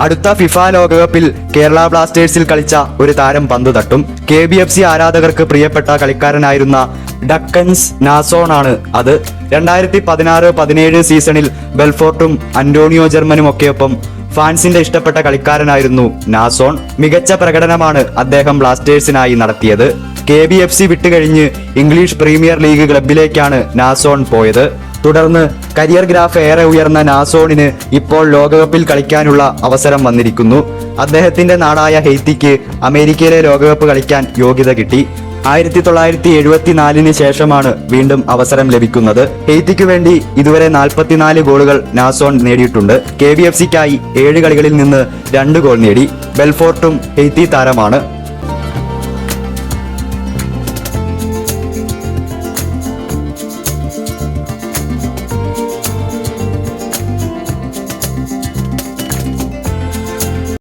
അടുത്ത ഫിഫ ലോകകപ്പിൽ കേരള ബ്ലാസ്റ്റേഴ്സിൽ കളിച്ച ഒരു താരം പന്ത് തട്ടും. കെ ബി എഫ് സി ആരാധകർക്ക് പ്രിയപ്പെട്ട കളിക്കാരനായിരുന്ന ഡക്കൻസ് നാസോൺ ആണ് അത്. രണ്ടായിരത്തി പതിനാറ് പതിനേഴ് സീസണിൽ ബെൽഫോർട്ടും അന്റോണിയോ ജർമ്മനും ഒക്കെയൊപ്പം ഫാൻസിന്റെ ഇഷ്ടപ്പെട്ട കളിക്കാരനായിരുന്നു നാസോൺ. മികച്ച പ്രകടനമാണ് അദ്ദേഹം ബ്ലാസ്റ്റേഴ്സിനായി നടത്തിയത്. കെ ബി എഫ് സി വിട്ടുകഴിഞ്ഞ് ഇംഗ്ലീഷ് പ്രീമിയർ ലീഗ് ക്ലബിലേക്കാണ് നാസോൺ പോയത്. തുടർന്ന് കരിയർ ഗ്രാഫ് ഏറെ ഉയർന്ന നാസോണിന് ഇപ്പോൾ ലോകകപ്പിൽ കളിക്കാനുള്ള അവസരം വന്നിരിക്കുന്നു. അദ്ദേഹത്തിന്റെ നാടായ ഹെയ്ത്തിക്ക് അമേരിക്കയിലെ ലോകകപ്പ് കളിക്കാൻ യോഗ്യത കിട്ടി. ആയിരത്തി തൊള്ളായിരത്തി എഴുപത്തിനാലിന് ശേഷമാണ് വീണ്ടും അവസരം ലഭിക്കുന്നത്. ഹെയ്ത്തിക്ക് വേണ്ടി ഇതുവരെ നാൽപ്പത്തിനാല് ഗോളുകൾ നാസോൺ നേടിയിട്ടുണ്ട്. കെ ബി എഫ് സിക്കായി ഏഴ് കളികളിൽ നിന്ന് രണ്ട് ഗോൾ നേടി. ബെൽഫോർട്ടും ഹെയ്ത്തി താരമാണ്.